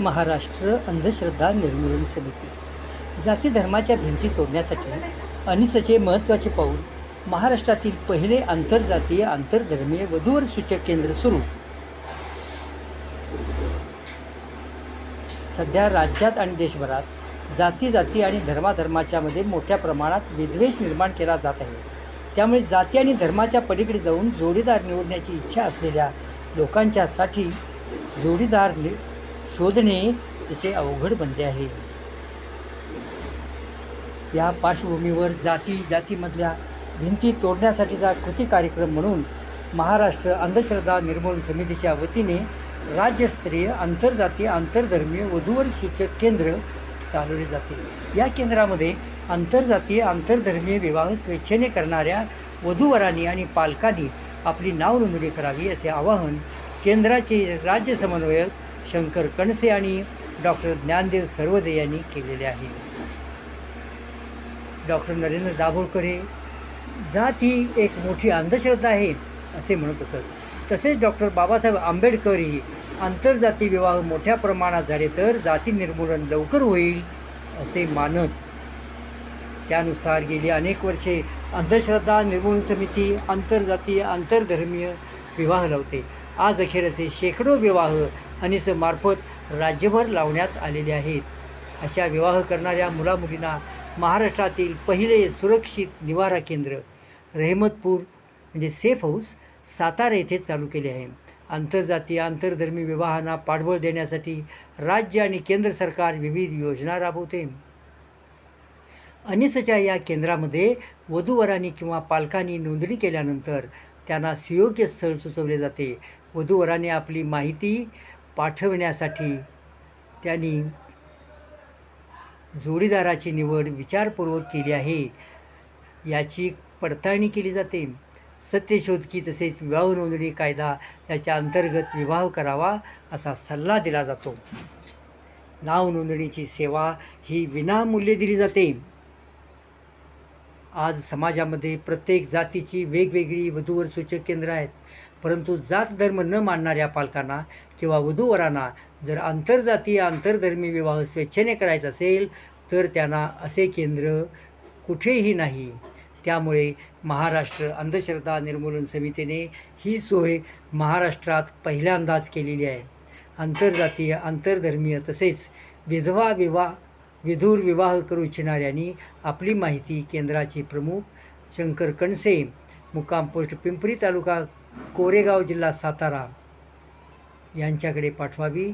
महाराष्ट्र अंधश्रद्धा निर्मूलन समिती. जाती धर्माच्या भिंती तोडण्यासाठी अनिसचे महत्त्वाचे पाऊल महाराष्ट्रातील पहिले आंतरजातीय आंतरधर्मीय वधूवर सूचक केंद्र सुरू. सध्या राज्यात आणि देशभरात जाती जाती आणि धर्माधर्माच्या मध्ये मोठ्या प्रमाणात विद्वेष निर्माण केला जात आहे. त्यामुळे जाती आणि धर्माच्या पलीकडे जाऊन जोडीदार निवडण्याची इच्छा असलेल्या लोकांच्यासाठी जोडीदार नि शोधणे तसे अवघड बनले आहे. या पार्श्वभूमीवर जाती जातीमधल्या भिंती तोडण्यासाठीचा कृती कार्यक्रम म्हणून महाराष्ट्र अंधश्रद्धा निर्मूलन समितीच्या वतीने राज्यस्तरीय आंतरजातीय आंतरधर्मीय वधूवर सूचक केंद्र चालवले जाते. या केंद्रामध्ये आंतरजातीय आंतरधर्मीय विवाह स्वेच्छेने करणाऱ्या वधूवरांनी आणि पालकांनी आपली नाव नोंदणी करावी असे आवाहन केंद्राचे राज्य समन्वयक शंकर कणसे आणि डॉक्टर ज्ञानदेव सर्वदे यांनी केलेले आहे. डॉक्टर नरेंद्र दाभोळकर हे जात ही एक मोठी अंधश्रद्धा आहे असे म्हणत असत. तसेच डॉक्टर बाबासाहेब आंबेडकर ही आंतरजाती विवाह मोठ्या प्रमाणात झाले तर जाती निर्मूलन लवकर होईल असे मानत त्यानुसार गेली अनेक वर्षे अंधश्रद्धा निर्मूलन समिती आंतरजातीय आंतरधर्मीय विवाह लावते. आज अखेर असे शेकडो विवाह अनिसमार्फत राज्यभर लावण्यात आलेले आहेत. अशा विवाह करणाऱ्या मुलामुलींना महाराष्ट्रातील पहिले सुरक्षित निवारा केंद्र रेहमतपूर म्हणजे सेफ हाऊस सातारा येथे चालू केले आहे. आंतरजातीय आंतरधर्मी विवाहांना पाठबळ देण्यासाठी राज्य आणि केंद्र सरकार विविध योजना राबवते. अनिसच्या या केंद्रामध्ये वधूवरांनी किंवा पालकांनी नोंदणी केल्यानंतर त्यांना सुयोग्य स्थळ सुचवले जाते. वधूवरांनी आपली माहिती पाठवण्यासाठी त्यांनी जोडीदाराची निवड विचारपूर्वक केली आहे. याची पडताळणी केली जाते. सत्यशोधकी तसेच विवाह नोंदणी कायदा याच्या अंतर्गत विवाह करावा असा सल्ला दिला जातो. नाव नोंदणीची सेवा ही विनामूल्य दिली जाते. आज समाजामध्ये प्रत्येक जातीची वेगवेगळी वधूवर सूचक केंद्र आहेत. परंतु जात धर्म न मानणाऱ्या पालकांना किंवा वधूवरांना जर आंतरजातीय आंतरधर्मी विवाह स्वेच्छेने करायचा असेल तर त्यांना असे केंद्र कुठेही नाही. त्यामुळे महाराष्ट्र अंधश्रद्धा निर्मूलन समितीने ही सोय महाराष्ट्रात पहिल्यांदाच केलेली आहे. आंतरजातीय आंतरधर्मीय तसेच विधवा विवाह विधूर विवाह करू इच्छिणाऱ्यांनी आपली माहिती केंद्राचे प्रमुख शंकर कणसे मुक्काम पोस्ट पिंपरी तालुका कोरेगाव जिल्हा सातारा यांच्याकडे पाठवावी.